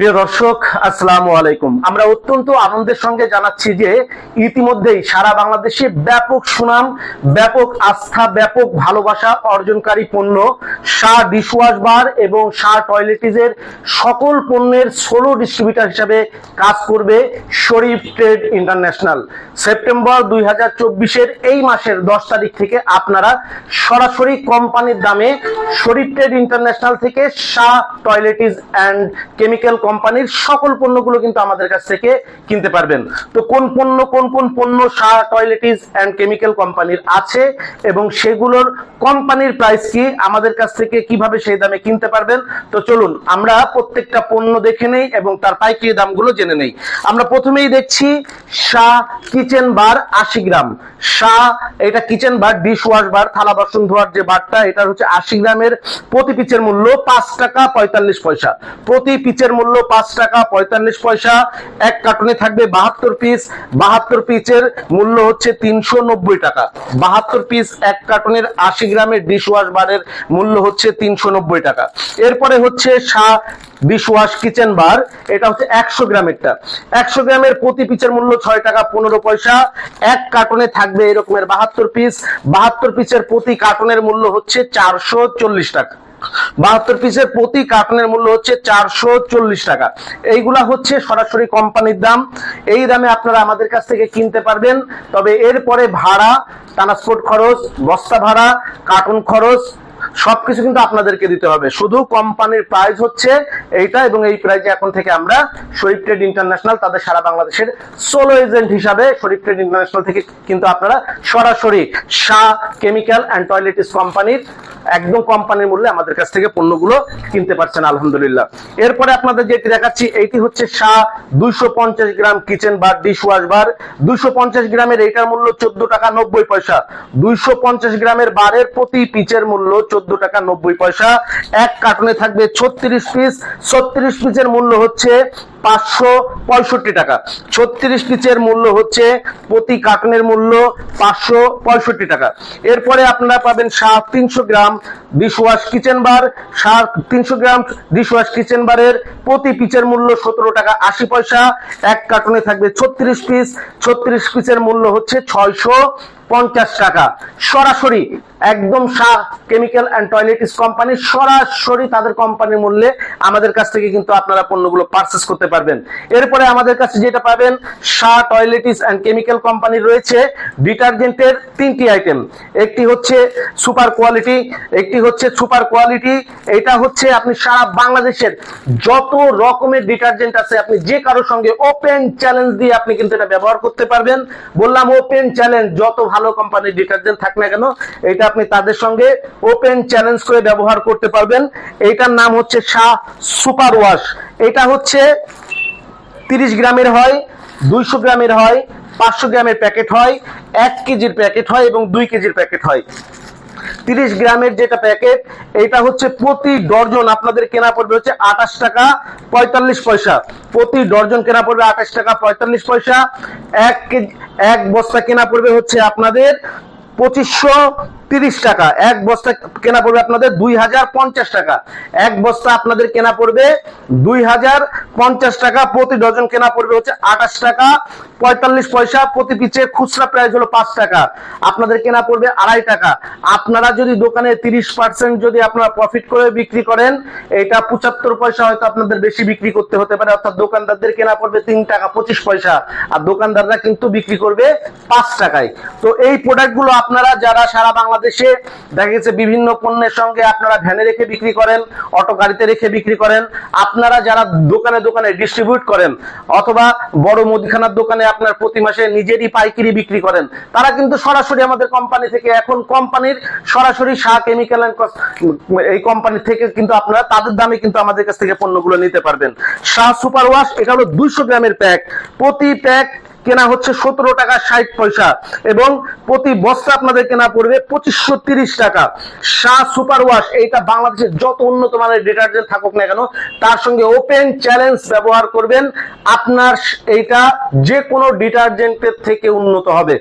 প্রিয় দর্শক আলাইকুম। আমরা অত্যন্ত আনন্দের সঙ্গে জানাচ্ছি যে ইতিমধ্যেই সারা বাংলাদেশে ব্যাপক সুনাম, ব্যাপক আস্থা, ব্যাপক ভালোবাসা অর্জনকারী পণ্য ডিশওয়াশ বার এবং টয়লেটিজের সকল পণ্যের সোলো ডিস্ট্রিবিউটার হিসাবে কাজ করবে শরীফ ট্রেড ইন্টারন্যাশনাল। সেপ্টেম্বর দুই হাজার চব্বিশের এই মাসের দশ তারিখ থেকে আপনারা সরাসরি কোম্পানির দামে শরীফ ট্রেড ইন্টারন্যাশনাল থেকে শাহ টয়লেটিজ অ্যান্ড কেমিক্যাল কোম্পানির সকল পণ্যগুলো কিন্তু আমাদের কাছ থেকে কিনতে পারবেন। তো কোন পণ্য, কোন কোন পণ্য শাহ টয়লেটিস অ্যান্ড কেমিক্যাল কোম্পানির আছে এবং সেগুলোর কোম্পানির প্রাইস কি, আমাদের কাছ থেকে কীভাবে সেই দামে কিনতে পারবেন? তো চলুন, আমরা প্রত্যেকটা পণ্য দেখে নেই এবং তার পাইকারি দামগুলো জেনে নেই। আমরা প্রথমেই দেখছি শাহ কিচেন বার আশি গ্রাম। শাহ, এটা kitchen bar dish wash bar, থালা বাসন ধোয়ার যে বারটা, এটা হচ্ছে আশি গ্রামের প্রতি পিচের মূল্য পাঁচ টাকা পঁয়তাল্লিশ পয়সা। প্রতি পিচের মূল্য পাঁচ টাকা পঁয়তাল্লিশ পয়সা। এক কার্টুনে থাকবে বাহাত্তর পিস বাহাত্তর পিচের মূল্য হচ্ছে তিনশো নব্বই টাকা। বাহাত্তর পিস এক কার্টুনের আশি গ্রামের ডিশ ওয়াশ বারের মূল্য হচ্ছে তিনশো নব্বই টাকা। এরপরে হচ্ছে শাহ ডিশওয়াশ কিচেন বার এটা হচ্ছে একশো গ্রামেরটা। একশো গ্রামের প্রতি পিচের মূল্য ছয় টাকা পনেরো পয়সা। এক কার্টনে থাকবে এরকমের বাহাত্তর পিস বাহাত্তর পিসের প্রতি কার্টনের মূল্য হচ্ছে চারশো চল্লিশ টাকা। বাহাত্তর পিসের প্রতি কার্টনের মূল্য হচ্ছে চারশো চল্লিশ টাকা। এইগুলা হচ্ছে সরাসরি কোম্পানির দাম। এই দামে আপনারা আমাদের কাছ থেকে কিনতে পারবেন। তবে এরপরে ভাড়া ট্রান্সপোর্ট খরচ, বস্তা ভাড়া কার্টুন খরচ সবকিছু কিন্তু আপনাদেরকে দিতে হবে। শুধু কোম্পানির প্রাইস হচ্ছে এইটা এবং এই প্রাইজে এখন থেকে আমরা শরীফ ট্রেড ইন্টারন্যাশনাল তাদের সারা বাংলাদেশের সোলো এজেন্ট হিসাবে শরীফ ট্রেড ইন্টারন্যাশনাল থেকে কিন্তু আপনারা সরাসরি শাহ কেমিক্যাল অ্যান্ড টয়লেটিস কোম্পানির একদম কোম্পানির মূল্যে আমাদের কাছ থেকে পণ্যগুলো কিনতে পারছেন, আলহামদুলিল্লাহ। এরপরে আপনাদের যেটি দেখাচ্ছি, এইটি হচ্ছে শাহ দুইশো পঞ্চাশ gram kitchen bar dish wash bar দুইশো পঞ্চাশ গ্রামের এইটার মূল্য চোদ্দ টাকা নব্বই পয়সা। দুইশো পঞ্চাশ গ্রামের বারের প্রতি পিচের মূল্য চোদ্দ টাকা নব্বই পয়সা। এক কার্টুনে থাকবে ছত্রিশ পিস ছত্রিশ পিসের মূল্য হচ্ছে পাঁচশো পঁয়ষট্টি টাকা। ছত্রিশ পিসের মূল্য হচ্ছে প্রতি কার্টুনের মূল্য পাঁচশো পঁয়ষট্টি টাকা। এরপরে আপনারা পাবেন শাহ তিনশো gram dishwash kitchen bar. Shah তিনশো গ্রাম ডিশওয়াশ কিচেন বারের প্রতি পিচের মূল্য সতেরো টাকা আশি পয়সা। এক কার্টুনে থাকবে ছত্রিশ পিস। ছত্রিশ পিসের মূল্য হচ্ছে ছয়শো পঞ্চাশ টাকা। সরাসরি একদম Shah chemical and toiletries company সরাসরি তাদের কোম্পানির মূল্যে আমাদের কাছ থেকে কিন্তু আপনারা পণ্যগুলো পারচেস করতে পারবেন। এরপরে আমাদের কাছে যেটা পাবেন Shah toiletries and chemical company রয়েছে, ডিটারজেন্টের তিনটি আইটেম একটি হচ্ছে সুপার কোয়ালিটি একটি হচ্ছে সুপার কোয়ালিটি এটা হচ্ছে আপনি সারা বাংলাদেশের যত রকমের ডিটারজেন্ট আছে, আপনি যে কারোর সঙ্গে ওপেন চ্যালেঞ্জ দিয়ে আপনি কিন্তু এটা ব্যবহার করতে পারবেন। বললাম ওপেন চ্যালেঞ্জ যত ভালো কোম্পানির ডিটারজেন্ট থাক না কেন, এটা আপনি তাদের সঙ্গে ওপেন চ্যালেঞ্জ করে ব্যবহার করতে পারবেন। এইটার নাম হচ্ছে শাহ সুপার ওয়াশ এটা হচ্ছে তিরিশ গ্রামের হয়, দুইশো গ্রামের হয়, পাঁচশো গ্রামের প্যাকেট হয়, এক কেজির প্যাকেট হয় এবং দুই কেজির প্যাকেট হয়। তিরিশ গ্রামের যেটা প্যাকেট এটা হচ্ছে প্রতি ডর্জন আপনাদের কেনা পড়বে হচ্ছে আঠাশ টাকা পঁয়তাল্লিশ পয়সা। প্রতি ডর্জন কেনা পড়বে আঠাশ টাকা পঁয়তাল্লিশ পয়সা। এক কেজি, এক বস্তা কেনা পড়বে হচ্ছে আপনাদের পঁচিশশো তিরিশ টাকা। এক বস্তা কেনা পড়বে আপনাদের দুই হাজার পঞ্চাশ টাকা। এক বস্তা আপনাদের কেনা পড়বে দুই হাজার পঞ্চাশ টাকা। প্রতি ডজন কেনা পড়বে হচ্ছে আঠাশ টাকা। পঁয়তাল্লিশ পয়সা প্রতি পিছে খুচরা প্রাইস হলো পাঁচ টাকা। আপনাদের কেনা পড়বে আড়াই টাকা। আপনারা যদি দোকানে তিরিশ পার্সেন্ট যদি আপনারা প্রফিট করে বিক্রি করেন, এটা পঁচাত্তর পয়সা হয়তো আপনাদের বেশি বিক্রি করতে হতে পারে। অর্থাৎ দোকানদারদের কেনা পড়বে তিন টাকা পঁচিশ পয়সা। আর দোকানদাররা কিন্তু বিক্রি করবে পাঁচ টাকায়। তো এই প্রোডাক্টগুলো আপনারা যারা সারা বাংলাদেশে দেখা গেছে বিভিন্ন পণ্যের সঙ্গে আপনারা ভ্যানে রেখে বিক্রি করেন, অটো গাড়িতে রেখে বিক্রি করেন। আপনারা যারা দোকানে দোকানে ডিস্ট্রিবিউট করেন, অথবা বড় মুদিখানার দোকানে আপনার প্রতি মাসে নিজেরই পাইকারি বিক্রি করেন, তারা কিন্তু সরাসরি আমাদের কোম্পানি থেকে, এখন কোম্পানির সরাসরি শাহ কেমিক্যাল এই কোম্পানি থেকে কিন্তু আপনারা তাদের দামে কিন্তু আমাদের কাছ থেকে পণ্যগুলো নিতে পারবেন। শাহ সুপার ওয়াশ এটা হলো দুইশো গ্রামের প্যাক প্রতি প্যাক কেনা হচ্ছে সতেরো টাকা ষাট পয়সা এবং প্রতি বস্তা আপনাদের কেনা পড়বে পঁচিশশো তিরিশ টাকা। শাহ সুপার ওয়াশ, এইটা বাংলাদেশের যত উন্নত মানের ডিটারজেন্ট থাকুক না কেন, তার সঙ্গে ওপেন চ্যালেঞ্জ ব্যবহার করবেন। আপনার এইটা যে কোনো ডিটারজেন্টের থেকে উন্নত হবে।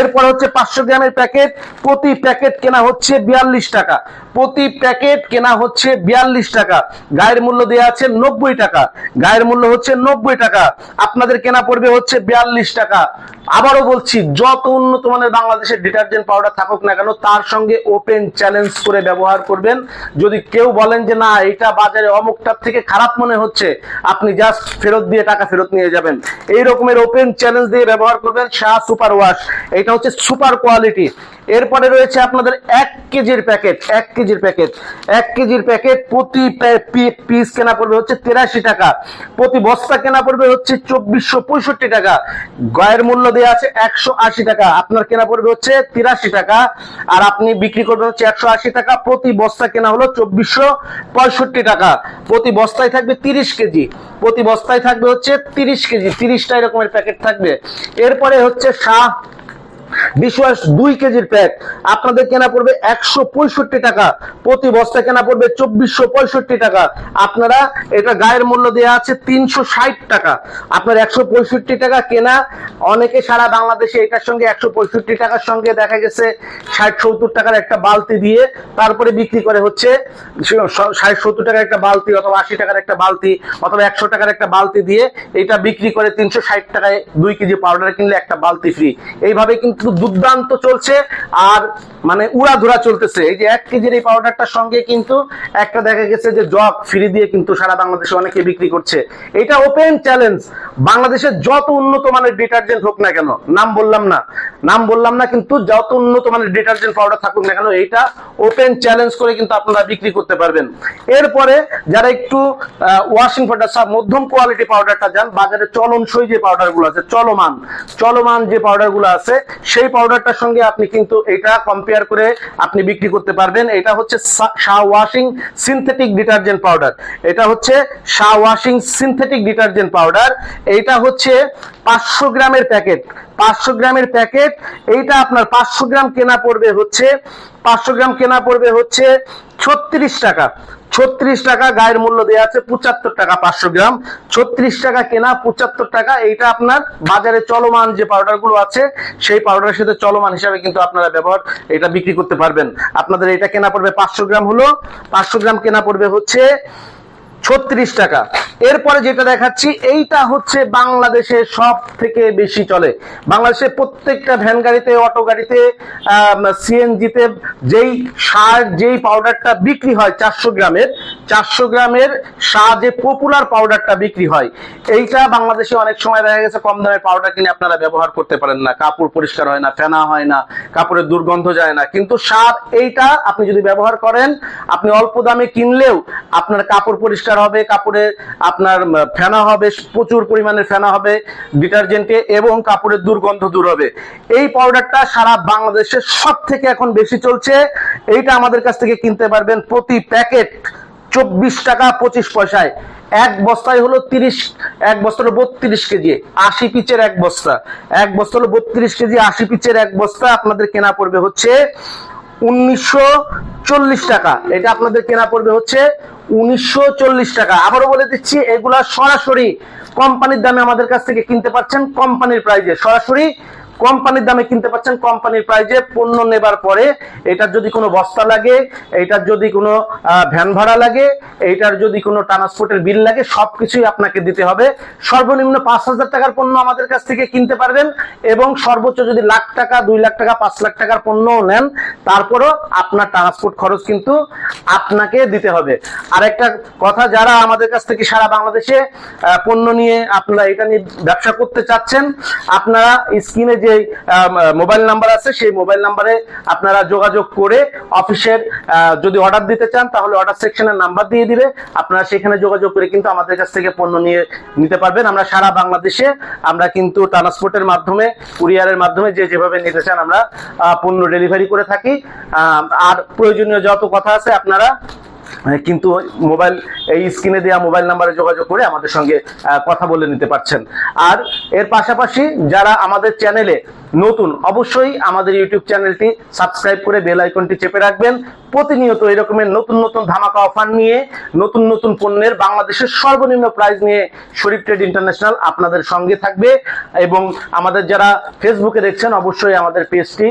এরপর হচ্ছে পাঁচশো গ্রামের প্যাকেট, প্রতি প্যাকেট কেনা হচ্ছে বিয়াল্লিশ টাকা। প্রতি প্যাকেট কেনা হচ্ছে বিয়াল্লিশ টাকা। গায়ের মূল্য দেওয়া আছে নব্বই টাকা। গায়ের মূল্য হচ্ছে নব্বই টাকা। আপনাদের কেনা পড়বে হচ্ছে বিয়াল্লিশ টাকা। আবারও বলছি, যত উন্নত মানের বাংলাদেশের ডিটারজেন্ট পাউডার থাকুক না কেন, তার সঙ্গে ওপেন চ্যালেঞ্জ করে ব্যবহার করবেন। যদি কেউ বলেন যে, না, এটা বাজারে অমুকটার থেকে খারাপ মনে হচ্ছে, আপনি জাস্ট ফেরত দিয়ে টাকা ফেরত নিয়ে যাবেন। এই রকমের ওপেন চ্যালেঞ্জ দিয়ে ব্যবহার করবেন শাহ সুপার ওয়াশ এটা হচ্ছে সুপার কোয়ালিটি এরপরে রয়েছে আপনাদের এক কেজির প্যাকেট, এক কেজির প্যাকেট। এক কেজির প্যাকেট প্রতি পিস কেনা পড়বে হচ্ছে তেরাশি টাকা। প্রতি বস্তা কেনা পড়বে হচ্ছে চব্বিশশো পঁয়ষট্টি টাকা। গায়ের মূল্য দেওয়া আছে একশো আশি টাকা। আপনার কেনা পড়বে হচ্ছে তিরাশি টাকা। আর আপনি বিক্রি করবেন হচ্ছে একশো আশি টাকা। প্রতি বস্তা কেনা হলো চব্বিশশো পঁয়ষট্টি টাকা। প্রতি বস্তায় থাকবে তিরিশ কেজি। প্রতি বস্তায় থাকবে হচ্ছে তিরিশ কেজি। তিরিশটা এরকমের প্যাকেট থাকবে। এরপরে হচ্ছে শাহ ডিশওয়াশ দুই কেজির প্যাক আপনাদের কেনা পড়বে একশো পঁয়ষট্টি টাকা। প্রতি বস্তা কেনা পড়বে চব্বিশশো টাকা। আপনারা এটা গায়ের মূল্য দেওয়া আছে তিনশো ষাট টাকা। আপনার একশো পঁয়ষট্টি টাকা কেনা, অনেকে সারা বাংলাদেশে এটার সঙ্গে একশো পঁয়ষট্টি টাকার সঙ্গে দেখা গেছে ষাট সত্তর টাকার একটা বালতি দিয়ে তারপরে বিক্রি করে হচ্ছে ষাট সত্তর টাকার একটা বালতি অথবা আশি টাকার একটা বালতি অথবা একশো টাকার একটা বালতি দিয়ে এটা বিক্রি করে তিনশো ষাট টাকায় দুই কেজি পাউডার কিনলে একটা বালতি ফ্রি এইভাবে কিন্তু দুর্দান্ত চলছে আর মানে উড়াধুরা চলতেছে। এই যে এক কেজির এই পাউডারটার সঙ্গে কিন্তু একটা দেখা গেছে যে জগ ফ্রি দিয়ে কিন্তু সারা বাংলাদেশে অনেকে বিক্রি করছে। এটা ওপেন চ্যালেঞ্জ বাংলাদেশের যত উন্নত মানের ডিটারজেন্ট হোক না কেন, নাম বললাম না, নাম বললাম না কিন্তু যত উন্নত মানের ডিটারজেন্ট পাউডার থাকুক না কেন, এইটা ওপেন চ্যালেঞ্জ করে কিন্তু আপনারা বিক্রি করতে পারবেন। এরপরে যারা একটু ওয়াশিং পাউডার মধ্যম কোয়ালিটি পাউডারটা যান, বাজারে চলনসই যে পাউডারগুলো আছে, চলমান চলমান যে পাউডারগুলো আছে সেই পাউডারটার সঙ্গে আপনি কিন্তু এটা কম্পেয়ার করে আপনি বিক্রি করতে পারবেন। এটা হচ্ছে Shah washing synthetic detergent powder এটা হচ্ছে Shah washing synthetic detergent powder এটা হচ্ছে পাঁচশো গ্রামের প্যাকেট। পাঁচশো গ্রামের প্যাকেট, এইটা আপনার পাঁচশো গ্রাম কেনা পড়বে হচ্ছে পাঁচশো গ্রাম কেনা পড়বে হচ্ছে ছত্রিশ টাকা। ছত্রিশ টাকা গায়ের মূল্য দেওয়া আছে পঁচাত্তর টাকা পাঁচশো গ্রাম। ছত্রিশ টাকা কেনা, পঁচাত্তর টাকা, এইটা আপনার বাজারে চলমান যে পাউডারগুলো আছে, সেই পাউডারের সাথে চলমান হিসাবে কিন্তু আপনারা ব্যবহার এটা বিক্রি করতে পারবেন। আপনাদের এটা কেনা পড়বে পাঁচশো গ্রাম হলো, পাঁচশো গ্রাম কেনা পড়বে হচ্ছে ছত্রিশ টাকা। এরপরে যেটা দেখাচ্ছি, এইটা হচ্ছে বাংলাদেশে সব থেকে বেশি চলে। বাংলাদেশে প্রত্যেকটা ভ্যান গাড়িতে, অটো গাড়িতে সিএনজিতে যেই সার, যেই পাউডারটা বিক্রি হয় চারশো গ্রামের চারশো গ্রামের সার যে পপুলার পাউডারটা বিক্রি হয়। এইটা বাংলাদেশে অনেক সময় দেখা গেছে কম দামের পাউডার কিনে আপনারা ব্যবহার করতে পারেন না। কাপড় পরিষ্কার হয় না, ফেনা হয় না, কাপড়ের দুর্গন্ধ যায় না। কিন্তু সার এইটা আপনি যদি ব্যবহার করেন, আপনি অল্প দামে কিনলেও আপনার কাপড় পরিষ্কার হবে কাপড়ে আপনার ফেনা হবে, প্রচুর পরিমাণে ফেনা হবে, ডিটারজেন্টে এবং কাপড়ের দুর্গন্ধ দূর হবে। এই পাউডারটা সারা বাংলাদেশে সব থেকে এখন বেশি চলছে। এইটা আমাদের কাছ থেকে কিনতে পারবেন প্রতি প্যাকেট চব্বিশ টাকা পঁচিশ পয়সায়। এক বস্তায় হলো তিরিশ, এক বস্তা হলো বত্রিশ কেজি, আশি পিচের এক বস্তা। এক বস্তা হলো বত্রিশ কেজি, আশি পিচের এক বস্তা আপনাদের কেনা পড়বে হচ্ছে উনিশশো চল্লিশ টাকা। এটা আপনাদের কেনা পড়বে হচ্ছে উনিশশো চল্লিশ টাকা। আবারও বলে দিচ্ছি, এগুলা সরাসরি কোম্পানির দামে আমাদের কাছ থেকে কিনতে পারছেন, কোম্পানির প্রাইজে সরাসরি কোম্পানির দামে কিনতে পাচ্ছেন কোম্পানির প্রাইজে পণ্য নেবার পরে এটার যদি কোনো বস্তা লাগে, এটার যদি কোনো ভ্যান ভাড়া লাগে এইটার যদি কোনো ট্রান্সপোর্টের বিল লাগে, সবকিছুই আপনাকে দিতে হবে। সর্বনিম্ন পাঁচ হাজার টাকার পণ্য আমাদের কাছ থেকে কিনতে পারবেন এবং সর্বোচ্চ যদি লাখ টাকা, দুই লাখ টাকা, পাঁচ লাখ টাকার পণ্যও নেন, তারপরও আপনার ট্রান্সপোর্ট খরচ কিন্তু আপনাকে দিতে হবে। আরেকটা কথা, যারা আমাদের কাছ থেকে সারা বাংলাদেশে পণ্য নিয়ে আপনারা এটা নিয়ে ব্যবসা করতে চাচ্ছেন, আপনারা স্ক্রিনে যে মোবাইল নাম্বার আছে, সেই মোবাইল নাম্বারে আপনারা যোগাযোগ করে অফিসের যদি অর্ডার দিতে চান, তাহলে অর্ডার সেকশনের নাম্বার দিয়ে দিবে। আপনারা সেখানে যোগাযোগ করে কিন্তু আমাদের কাছ থেকে পণ্য নিয়ে নিতে পারবেন। আমরা সারা বাংলাদেশে আমরা কিন্তু ট্রান্সপোর্টের মাধ্যমে কুরিয়ারের মাধ্যমে যে যেভাবে নিতে চান আমরা পণ্য ডেলিভারি করে থাকি। আর প্রয়োজনীয় যত কথা আছে আপনারা কিন্তু মোবাইল, এই স্ক্রিনে দেওয়া মোবাইল নাম্বারে যোগাযোগ করে আমাদের সঙ্গে কথা বলে নিতে পারছেন। আর এর পাশাপাশি যারা আমাদের চ্যানেলে নতুন, অবশ্যই আমাদের ইউটিউব চ্যানেলটি সাবস্ক্রাইব করে বেল আইকনটি চেপে রাখবেন। প্রতিনিয়ত এরকমের নতুন নতুন ধামাকা অফার নিয়ে, নতুন নতুন পণ্যের বাংলাদেশের সর্বনিম্ন প্রাইস নিয়ে শরীফ ট্রেড ইন্টারন্যাশনাল আপনাদের সঙ্গে থাকবে। এবং আমাদের যারা ফেসবুকে দেখছেন, অবশ্যই আমাদের পেজটি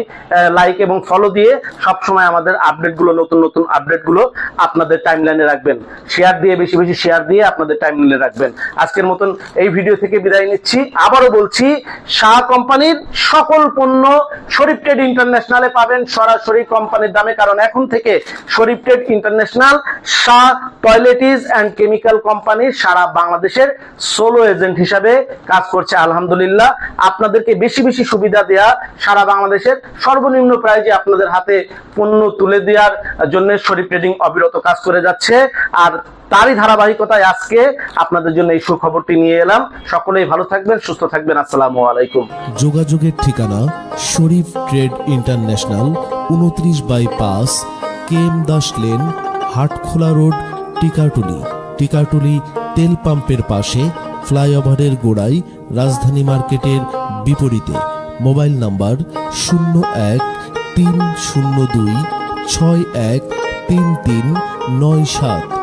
লাইক এবং ফলো দিয়ে সবসময় আমাদের আপডেটগুলো নতুন নতুন আপডেটগুলো আপনাদের টাইমলাইনে রাখবেন। শেয়ার দিয়ে, বেশি বেশি শেয়ার দিয়ে আপনাদের টাইমলাইনে রাখবেন। আজকের মতন এই ভিডিও থেকে বিদায় নিচ্ছি। আবারও বলছি, শাহ কোম্পানির সকল পণ্য শরীফ ট্রেড ইন্টারন্যাশনালে পাবেন সরাসরি কোম্পানির দামে, কারণ এখন থেকে Sharif trade international Shah toiletries and chemical কোম্পানির সারা বাংলাদেশের সোলো এজেন্ট হিসাবে কাজ করছে। আলহামদুলিল্লাহ, আপনাদেরকে বেশি বেশি সুবিধা দেয়া সারা বাংলাদেশের সর্বনিম্ন প্রাইজে আপনাদের হাতে পণ্য তুলে দেওয়ার জন্য শরীফ ট্রেডিং অবিরত কাজ করে যাচ্ছে। আর তারই ধারাবাহিকতায় আজকে আপনাদের জন্য এই সুখবরটি নিয়ে এলাম। সকলেই ভালো থাকবেন, সুস্থ থাকবেন। আসসালামু আলাইকুম। যোগাযোগের ঠিকানা শরীফ ট্রেড ইন্টারন্যাশনাল, উনত্রিশ বাই পাঁচ, KM Das lane, Hatkhola road, Tikatuli. Tikatuli তেল পাম্পের পাশে, ফ্লাইওভারের গোড়ায়, রাজধানী মার্কেটের বিপরীতে। মোবাইল নাম্বার শূন্য এক তিন শূন্য দুই ছয় এক তিন তিন নয় সাত।